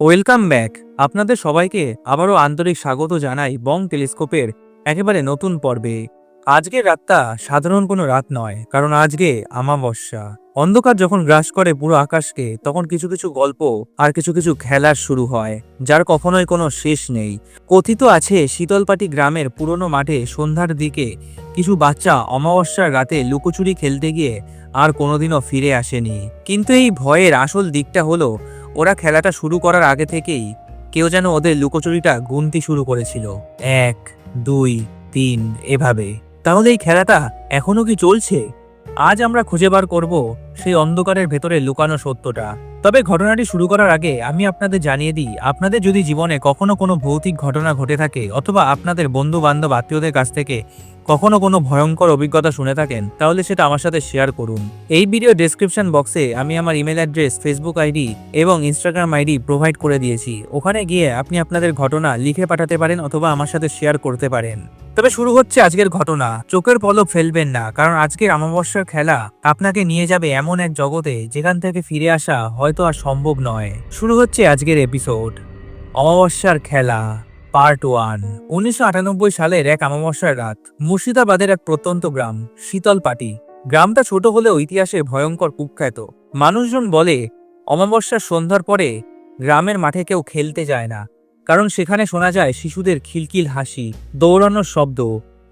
Welcome back আপনাদের সবাইকে আবারও আন্তরিক স্বাগত জানাই বং টেলিস্কোপের একেবারে নতুন পর্বে। আজকের রাতটা সাধারণ কোনো রাত নয়, কারণ আজকে আমাবস্যা অন্ধকার যখন গ্রাস করে পুরো আকাশকে, তখন কিছু কিছু গল্প আর কিছু কিছু খেলার শুরু হয়, যার কখনোই কোনো শেষ নেই। কথিত আছে, শীতলপাটি গ্রামের পুরনো মাঠে সন্ধ্যার দিকে কিছু বাচ্চা অমাবস্যার রাতে লুকোচুরি খেলতে গিয়ে আর কোনোদিনও ফিরে আসেনি। কিন্তু এই ভয়ের আসল দিকটা হলো ওরা খেলাটা শুরু করার আগে থেকেই কেউ যেন ওদের লুকোচুরিটা গুনতি শুরু করেছিল। এক, দুই, তিন, এভাবে। তাহলে এই খেলাটা এখনও কি চলছে? আজ আমরা খুঁজে বার করব সেই অন্ধকারের ভেতরে লুকানো সত্যটা। তবে ঘটনাটি শুরু করার আগে আমি আপনাদের জানিয়ে দিই, আপনাদের যদি জীবনে কখনো কোনো ভৌতিক ঘটনা ঘটে থাকে অথবা আপনাদের বন্ধু বান্ধব আত্মীয়দের কাছ থেকে কখনো কোনো ভয়ঙ্কর অভিজ্ঞতা শুনে থাকেন, তাহলে সেটা আমার সাথে শেয়ার করুন। এই ভিডিও ডেসক্রিপশন বক্সে আমি আমার ইমেল অ্যাড্রেস ফেসবুক আইডি এবং ইনস্টাগ্রাম আইডি প্রোভাইড করে দিয়েছি। ওখানে গিয়ে আপনি আপনাদের ঘটনা লিখে পাঠাতে পারেন অথবা আমার সাথে শেয়ার করতে পারেন। তবে শুরু হচ্ছে আজকের ঘটনা। চোখের পলক ফেলবেন না, কারণ আজকের অমাবস্যার খেলা আপনাকে নিয়ে যাবে এমন এক জগতে যেখান থেকে ফিরে আসা হয়তো আর সম্ভব নয়। শুরু হচ্ছে আজকের এপিসোড অমাবস্যার খেলা। Part one. উনিশশো আটানব্বই সালের এক অমাবস্যার রাত, মুর্শিদাবাদের এক প্রত্যন্ত গ্রাম, শীতলপাটি। গ্রামটা ছোট হলেও ইতিহাসে ভয়ঙ্কর কুখ্যাত। মানুষজন বলে, অমাবস্যার সন্ধ্যার পরে গ্রামের মাঠে কেউ খেলতে যায় না। কারণ সেখানে শোনা যায় শিশুদের খিলখিল হাসি, দৌড়ানোর শব্দ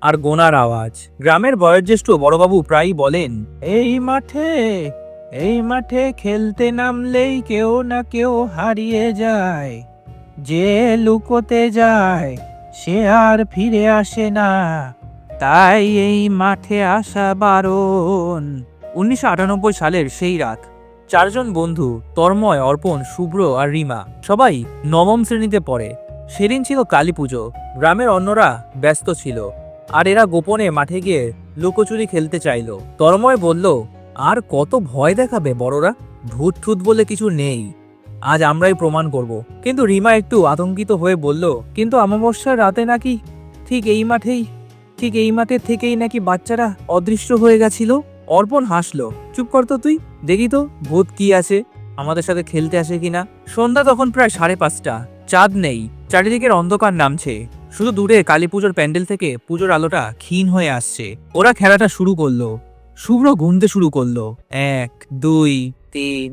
আর গোনার আওয়াজ। গ্রামের বয়োজ্যেষ্ঠ বড়বাবু প্রায়ই বলেন, এই মাঠে এই মাঠে খেলতে নামলেই কেউ না কেউ হারিয়ে যায়। যে লুকোতে যায়, সে আর ফিরে আসে না। তাই এই মাঠে আসা বারণ। উনিশশো আটানব্বই সালের সেই রাত, চারজন বন্ধু তর্ময় অর্পণ, শুভ্র আর রিমা সবাই নবম শ্রেণীতে পড়ে। সেদিন ছিল কালী পুজো, গ্রামের অন্যরা ব্যস্ত ছিল, আর এরা গোপনে মাঠে গিয়ে লুকোচুরি খেলতে চাইলো। তন্ময় বলল, আর কত ভয় দেখাবে বড়রা? ভূত ঠুত বলে কিছু নেই। আজ আমরাই প্রমাণ করব। কিন্তু রিমা একটু আতঙ্কিত হয়ে বলল, কিন্তু অমাবস্যার রাতে নাকি ঠিক এই মাঠেই, ঠিক এই মাঠের থেকেই নাকি বাচ্চারা অদৃশ্য হয়ে গেছিল? অর্পণ হাসলো, চুপ করতো তুই, দেখি তো ভূত কি আছে, আমাদের সাথে খেলতে আসে কিনা? সন্ধ্যা তখন প্রায় সাড়ে পাঁচটা, চাঁদ নেই, চারিদিকের অন্ধকার নামছে। শুধু দূরে কালী পুজোর প্যান্ডেল থেকে পুজোর আলোটা ক্ষীণ হয়ে আসছে। ওরা খেলাটা শুরু করল, শুভ্র গুনতে শুরু করল। এক, দুই, তিন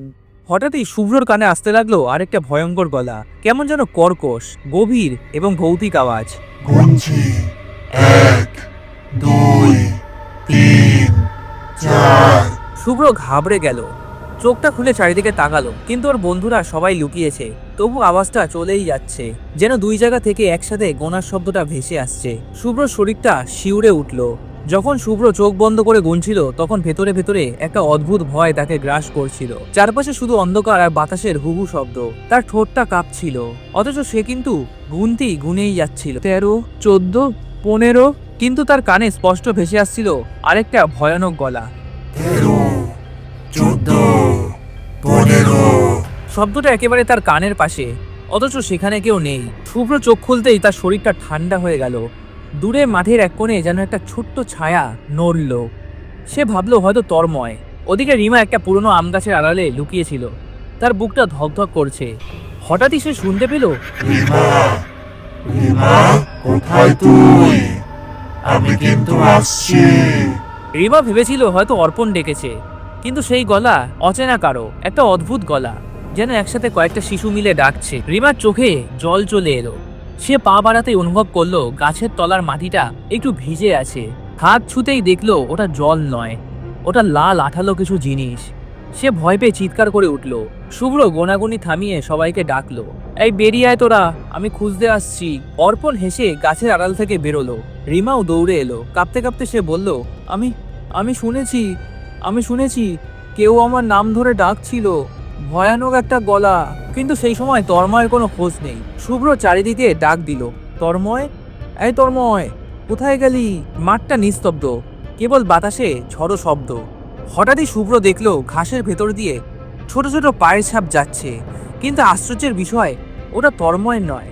হঠাৎই শুভ্রর কানে আসতে লাগল আরেকটা ভয়ঙ্কর গলা। কেমন যেন কর্কশ গভীর এবং ভৌতিক আওয়াজ। গুনছি এক দুই তিন চার। শুভ্র ঘাবড়ে গেল। চোখটা খুলে চারিদিকে তাকালো কিন্তু ওর বন্ধুরা সবাই লুকিয়েছে। তবু আওয়াজটা চলেই যাচ্ছে যেন দুই জায়গা থেকে একসাথে গোনার শব্দটা ভেসে আসছে। শুভ্র শরীরটা শিউরে উঠল। যখন শুভ্র চোখ বন্ধ করে গুনছিল তখন ভেতরে ভেতরে একটা অদ্ভুত ভয় তাকে গ্রাস করছিল। চারপাশে শুধু অন্ধকার আর বাতাসের হুহু শব্দ। তার ঠোঁটটা কাঁপছিল। অথচ সে কিন্তু গুনতেই গুনেই যাচ্ছিল। তেরো চোদ্দ পনেরো কিন্তু তার কানে স্পষ্ট ভেসে আসছিল আরেকটা ভয়ানক গলা। শব্দটা একেবারে তার কানের পাশে। অথচ সেখানে কেউ নেই। শুভ্র চোখ খুলতেই তার শরীরটা ঠান্ডা হয়ে গেল। দূরে মাঠের এক কোণে যেন একটা ছোট্ট ছায়া নড়ল। সে ভাবলো হয়তো তর্ময় ওদিকে রিমা একটা পুরনো আম গাছের আড়ালে লুকিয়েছিল। তার বুকটা ধকধক করছে। হঠাৎই সে শুনতে পেল আমি আসছি। রিমা ভেবেছিল হয়তো অর্পণ ডেকেছে। কিন্তু সেই গলা অচেনা কারও, একটা অদ্ভুত গলা, যেন একসাথে কয়েকটা শিশু মিলে ডাকছে। রিমার চোখে জল চলে এলো। সে পা বাড়াতেই অনুভব করল গাছের তলার মাটিটা একটু ভিজে আছে। হাত ছুতেই দেখল ওটা জল নয়। ওটা লাল আঠালো কিছু জিনিস। সে ভয় পেয়ে চিৎকার করে উঠল। শুভ্র গোনাগুনি থামিয়ে সবাইকে ডাকলো, এই বেরিয়ে আয় তোরা, আমি খুঁজতে আসছি। অর্পণ হেসে গাছের আড়াল থেকে বেরোলো। রিমাও দৌড়ে এলো। কাঁপতে কাঁপতে সে বলল, আমি আমি শুনেছি আমি শুনেছি, কেউ আমার নাম ধরে ডাকছিল। ভয়ানক একটা গলা, কিন্তু সেই সময় তর্ময়ের কোনো খোঁজ নেই। শুভ্র চারিদিকে ডাক দিল তর্ময় এই তর্ময় কোথায় গেলি? মাঠটা নিস্তব্ধ, কেবল বাতাসে ঝড়ো শব্দ। হঠাৎই শুভ্র দেখল ঘাসের ভেতর দিয়ে ছোট ছোট পায়ের ছাপ যাচ্ছে, কিন্তু আশ্চর্যের বিষয়, ওটা তর্ময়ের নয়।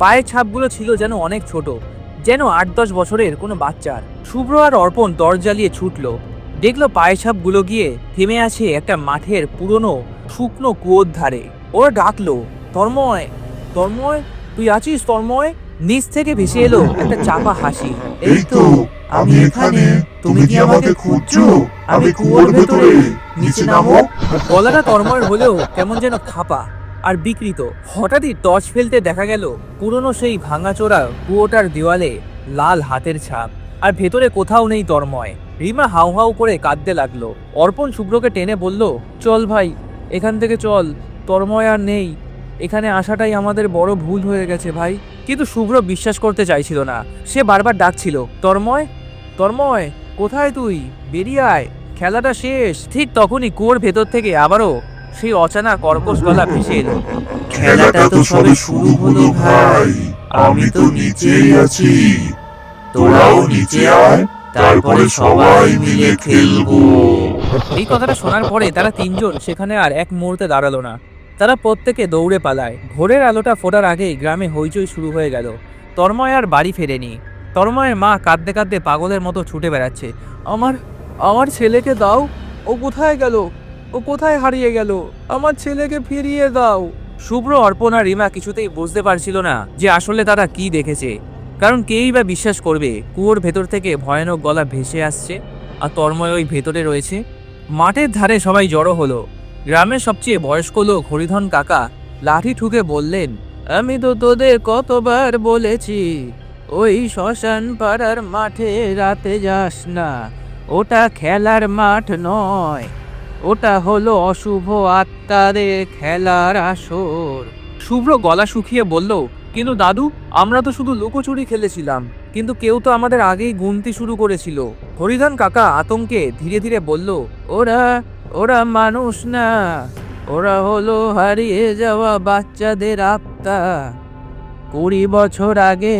পায়ের ছাপগুলো ছিল যেন অনেক ছোট, যেন আট দশ বছরের কোনো বাচ্চার। শুভ্র আর অর্পণ দরজা জ্বালিয়ে ছুটল দেখল পায়ের ছাপগুলো গিয়ে থেমে আছে একটা মাঠের পুরনো শুকনো কুয়োর ধারে। ওরা ডাকলো, তন্ময় তন্ময়, তুই আছিস তন্ময়? নিচ থেকে ভেসে এলো একটা চাপা হাসি। এই তো, আমি এখানে, তুমি কি আমাকে খুঁজছো? আমি কুয়োর ভেতরে, নিচে নামো। গলাটা তন্ময়ের হলেও কেমন যেন খাপা আর বিকৃত। হঠাৎই টর্চ ফেলতে দেখা গেল পুরনো সেই ভাঙাচোরা কুয়োটার দেওয়ালে লাল হাতের ছাপ। আর ভেতরে কোথাও নেই তর্ময় রিমা হাউ হাউ করে কাঁদতে লাগল। অর্পণ শুভ্রকে টেনে বলল চল ভাই এখান থেকে চল। তর্ময় আর নেই। এখানে আসাটাই আমাদের বড় ভুল হয়ে গেছে ভাই। কিন্তু শুভ্র বিশ্বাস করতে চাইছিল না। সে বারবার ডাকছিল তর্ময় তর্ময় কোথায় তুই? বেরিয়ে আয়। খেলাটা শেষ। ঠিক তখনই কুয়োর ভেতর থেকে আবারও সেই অচানা কর্কশ গলা ভেসে এলো খেলাটা তো সবে শুরু হলো ভাই। আমি তো নিচেই আছি। তোরাও নিচে আয় তারপরে সবাই মিলে খেলব। এই কথাটা শোনার পরে তারা তিনজন সেখানে আর এক মুহূর্তে দাঁড়াল না। তারা প্রত্যেকে দৌড়ে পালায়। ভোরের আলোটা ফোটার আগেই গ্রামে হইচই শুরু হয়ে গেল। তন্ময় আর বাড়ি ফেরেনি। তন্ময়ের মা কাঁদতে কাঁদতে পাগলের মতো ছুটে বেড়াচ্ছে। আমার আমার ছেলেকে দাও ও কোথায় গেল? ও কোথায় হারিয়ে গেল? আমার ছেলেকে ফিরিয়ে দাও। শুভ্র অর্পণা রিমা কিছুতেই বুঝতে পারছিল না যে আসলে তারা কি দেখেছে। কারণ কেই বা বিশ্বাস করবে, কুয়োর ভেতর থেকে ভয়ানক গলা ভেসে আসছে আর তন্ময় ওই ভেতরে রয়েছে। মাঠের ধারে সবাই জড়ো হলো। গ্রামের সবচেয়ে বয়স্ক লোক হরিধন কাকা লাঠি ঠুকে বললেন, আমি তো তোদের কতবার বলেছি, ওই শ্মশান পাড়ার মাঠে রাতে যাস না। ওটা খেলার মাঠ নয়, ওটা হলো অশুভ আত্মাদের খেলার আসর। শুভ্র গলা শুকিয়ে বলল কিন্তু দাদু, আমরা তো শুধু লুকোচুরি খেলেছিলাম, কিন্তু কেউ তো আমাদের আগেই গুনতি শুরু করেছিল। হরিধন কাকা আতঙ্কে ধীরে ধীরে বলল, ওরা ওরা মানুষ না, ওরা হলো হারিয়ে যাওয়া বাচ্চাদের আত্মা। কুড়ি বছর আগে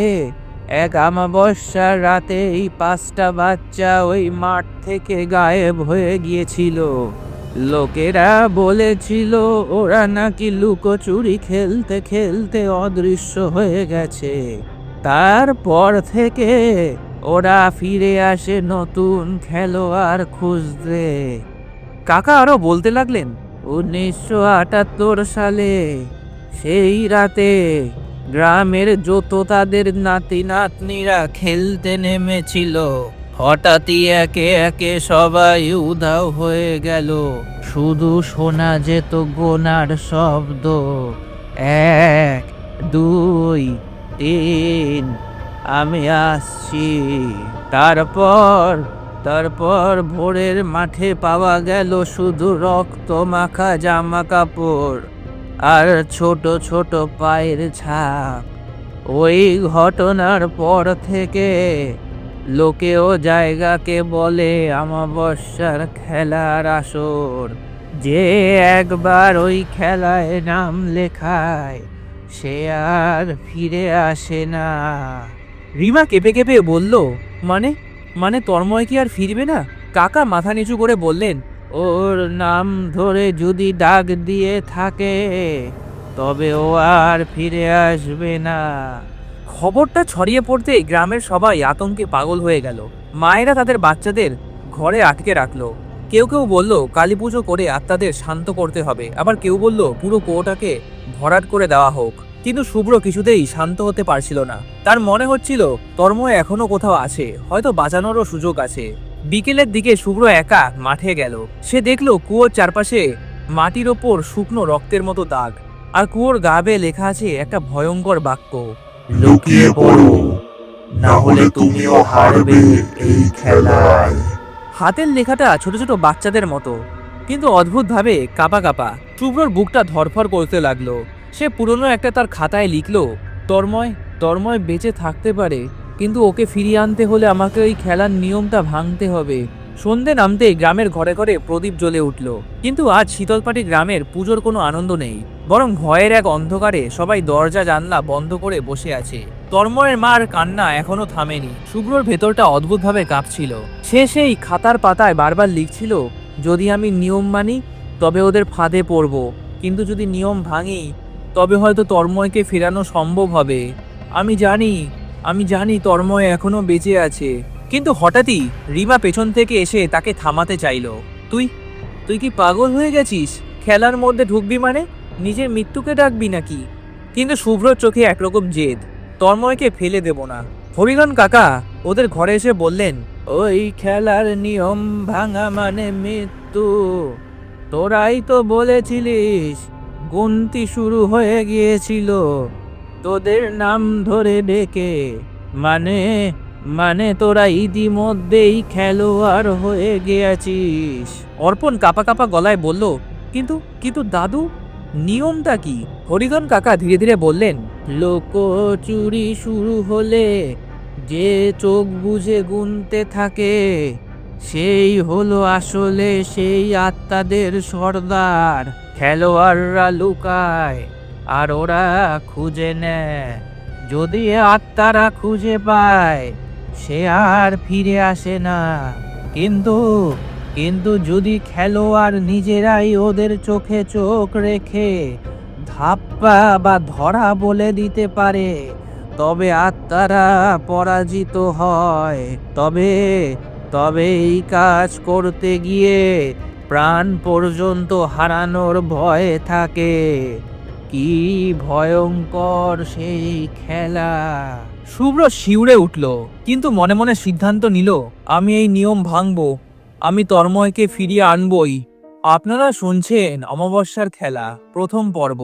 এক আমাবস্যার রাতে এই পাঁচটা বাচ্চা ওই মাঠ থেকে গায়েব হয়ে গিয়েছিল। লোকেরা বলেছিল, ওরা নাকি লুকোচুরি খেলতে খেলতে অদৃশ্য হয়ে গেছে। তারপর থেকে ওরা ফিরে আসে নতুন খেলোয়াড় খুঁজতে। কাকা আরও বলতে লাগলেন, উনিশশো আটাত্তর সালে সেই রাতে গ্রামের যত তাদের নাতি নাতনিরা খেলতে নেমেছিল হঠাৎই একে একে সবাই উধাও হয়ে গেল। শুধু শোনা যেত গোনার শব্দ। এক, দুই, তিন, আমি আসছি। তারপর তারপর ভোরের মাঠে পাওয়া গেল শুধু রক্ত মাখা জামা কাপড় আর ছোট ছোট পায়ের ছাপ ওই ঘটনার পর থেকে লোকে ও জায়গাকে বলে আমাবস্যার খেলার আসর। যে একবার ওই খেলায় নাম লেখায়, সে আর ফিরে আসে না। রিমা কেঁপে কেঁপে বলল মানে? মানে তন্ময় কি আর ফিরবে না? কাকা মাথা নিচু করে বললেন, ওর নাম ধরে যদি ডাক দিয়ে থাকে, তবে ও আর ফিরে আসবে না। খবরটা ছড়িয়ে পড়তে গ্রামের সবাই আতঙ্কে পাগল হয়ে গেল। মায়েরা তাদের বাচ্চাদের ঘরে আটকে রাখল। কেউ কেউ বলল, কালী পুজো করে আত্মাদের শান্ত করতে হবে। আবার কেউ বলল, পুরো কুয়োটাকে ভরাট করে দেওয়া হোক। কিন্তু শুভ্র কিছুতেই শান্ত হতে পারছিল না। তার মনে হচ্ছিল, তন্ময় এখনও কোথাও আছে। হয়তো বাঁচানোরও সুযোগ আছে। বিকেলের দিকে শুভ্র একা মাঠে গেল। সে দেখল, কুয়োর চারপাশে মাটির ওপর শুকনো রক্তের মতো দাগ। আর কুয়োর গাবে লেখা আছে একটা ভয়ঙ্কর বাক্য। লুকিয়ে পড়ো না হলে তুমিও হারবে এই খেলায়। হাতের লেখাটা ছোট ছোট বাচ্চাদের মতো, কিন্তু অদ্ভুতভাবে কাপা কাপা। শুভ্রর বুকটা ধরফর করতে লাগল। সে পুরনো একটা তার খাতায় লিখলো তর্ময় তর্ময় বেঁচে থাকতে পারে, কিন্তু ওকে ফিরিয়ে আনতে হলে আমাকে ওই খেলার নিয়মটা ভাঙতে হবে। সন্ধে নামতে গ্রামের ঘরে ঘরে প্রদীপ জ্বলে উঠল। কিন্তু আজ শীতলপাটি গ্রামের পুজোর কোনো আনন্দ নেই। বরং ভয়ের এক অন্ধকারে সবাই দরজা জানলা বন্ধ করে বসে আছে। তন্ময়ের মার কান্না এখনও থামেনি। শুভ্রর ভেতরটা অদ্ভুতভাবে কাঁপছিল। সে সেই খাতার পাতায় বারবার লিখছিল, যদি আমি নিয়ম মানি, তবে ওদের ফাঁদে পড়ব। কিন্তু যদি নিয়ম ভাঙি, তবে হয়তো তন্ময়কে ফেরানো সম্ভব হবে। আমি জানি আমি জানি তন্ময় এখনও বেঁচে আছে। কিন্তু হঠাৎই রিমা পেছন থেকে এসে তাকে থামাতে চাইলো। তুই তুই কি পাগল হয়ে গেছিস? খেলার মধ্যে ঢুকবি মানে? নিজের মৃত্যুকে ডাকবি নাকি? কিন্তু শুভ্রর চোখে একরকম জেদ। তন্ময়কে ফেলে দেব না। হরিগন কাকা, ওদের ঘরে এসে বললেন, ওই খেলার নিয়ম ভাঙা মানে মৃত্যু। তোরাই তো বলেছিলিস, গুনতি শুরু হয়ে গিয়েছিল। তোদের নাম ধরে ডেকে মানে মানে তোরা ইতিমধ্যেই খেলোয়াড় হয়ে গিয়েছিস। অর্পণ কাপা কাপা গলায় বলল, কিন্তু কিন্তু দাদু নিয়মটা কি? হরিধন কাকা ধীরে ধীরে বললেন লোকচুরি শুরু হলে যে চোখ বুঝে গুনতে থাকে, সেই হলো আসলে সেই আত্মাদের সর্দার। খেলোয়াড়রা লুকায় আর ওরা খুঁজে নেয়। যদি আত্মারা খুঁজে পায়, সে আর ফিরে আসে না। কিন্তু কিন্তু যদি খেলোয়াড় নিজেরাই ওদের চোখে চোখ রেখে ধাপ্পা বা ধরা বলে দিতে পারে, তবে আত্মারা পরাজিত হয়। তবে তবে এই কাজ করতে গিয়ে প্রাণ পর্যন্ত হারানোর ভয় থাকে। কি ভয়ঙ্কর সেই খেলা। শুভ্র শিউরে উঠল, কিন্তু মনে মনে সিদ্ধান্ত নিল, আমি এই নিয়ম ভাঙবো। আমি তন্ময়কে ফিরিয়ে আনবই। আপনারা শুনছেন অমাবস্যার খেলা, প্রথম পর্ব।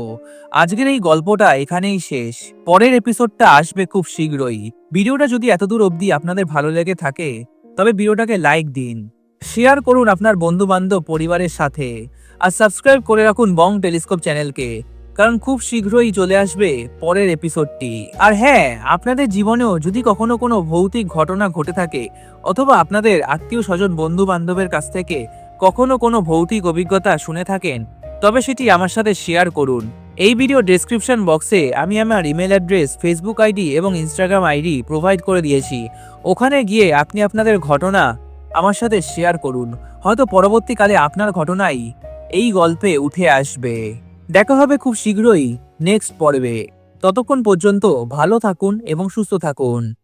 আজকের এই গল্পটা এখানেই শেষ। পরের এপিসোডটা আসবে খুব শীঘ্রই। ভিডিওটা যদি এতদূর অবধি আপনাদের ভালো লেগে থাকে, তবে ভিডিওটাকে লাইক দিন। শেয়ার করুন আপনার বন্ধু বান্ধব পরিবারের সাথে। আর সাবস্ক্রাইব করে রাখুন বং টেলিস্কোপ চ্যানেলকে। কারণ খুব শীঘ্রই চলে আসবে পরের এপিসোডটি আর হ্যাঁ আপনাদের জীবনেও যদি কখনো কোনো ভৌতিক ঘটনা ঘটে থাকে, অথবা আপনাদের আত্মীয় স্বজন বন্ধু বান্ধবের কাছ থেকে কখনো কোনো ভৌতিক অভিজ্ঞতা শুনে থাকেন, তবে সেটি আমার সাথে শেয়ার করুন। এই ভিডিও ডেসক্রিপশন বক্সে আমি আমার ইমেল অ্যাড্রেস ফেসবুক আইডি এবং ইনস্টাগ্রাম আইডি প্রোভাইড করে দিয়েছি। ওখানে গিয়ে আপনি আপনাদের ঘটনা আমার সাথে শেয়ার করুন। হয়তো পরবর্তীকালে আপনার ঘটনাই এই গল্পে উঠে আসবে। দেখা হবে খুব শীঘ্রই নেক্সট পর্বে। ততক্ষণ পর্যন্ত ভালো থাকুন এবং সুস্থ থাকুন।